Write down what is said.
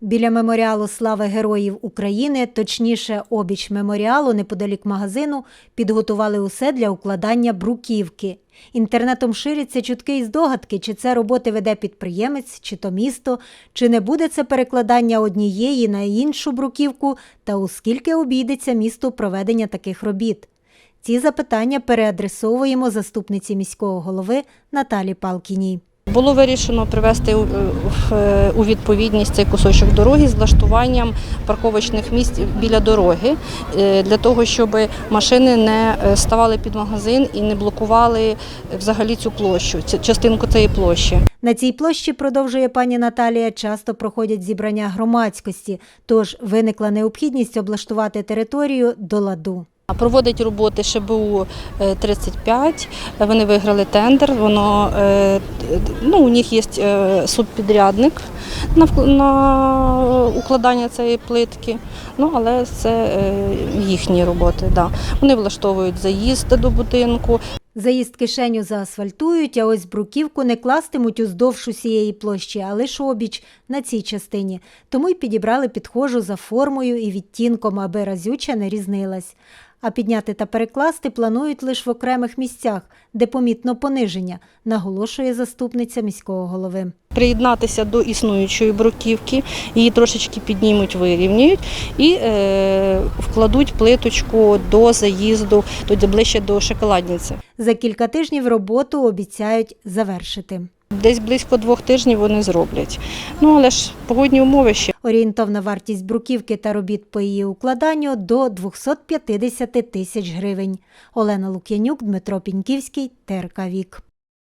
Біля меморіалу слави Героїв України, точніше, обіч меморіалу неподалік магазину, підготували усе для укладання бруківки. Інтернетом ширяться чутки і здогадки, чи це роботи веде підприємець, чи то місто, чи не буде це перекладання однієї на іншу бруківку, та у скільки обійдеться місту проведення таких робіт. Ці запитання переадресовуємо заступниці міського голови Наталі Палкіній. Було вирішено привести у- відповідність цей кусочок дороги з влаштуванням парковочних місць біля дороги е, для того, щоб машини не е, ставали під магазин і не блокували взагалі цю площу, частинку цієї площі. На цій площі, продовжує пані Наталія, часто проходять зібрання громадськості, тож виникла необхідність облаштувати територію до ладу. Проводить роботи ШБУ е, 35. Вони виграли тендер. Воно е, ну, у них є е, субпідрядник на укладання цієї плитки. Ну але це е, їхні роботи. Да. Вони влаштовують заїзди до будинку. Заїзд кишеню заасфальтують, а ось бруківку не кластимуть уздовж усієї площі, а лише обіч на цій частині. Тому й підібрали підхожу за формою і відтінком, аби разюча не різнилась. А підняти та перекласти планують лише в окремих місцях, де помітно пониження, наголошує заступниця міського голови. Приєднатися до існуючої бруківки, її трошечки піднімуть, вирівнюють і е, вкладуть плиточку до заїзду, туди ближче до шоколадниці. За кілька тижнів роботу обіцяють завершити. Десь близько двох тижнів вони зроблять. Ну але ж погодні умови ще. Орієнтовна вартість бруківки та робіт по її укладанню до 250 тисяч гривень. Олена Лук'янюк, Дмитро Піньківський, ТРК Вік.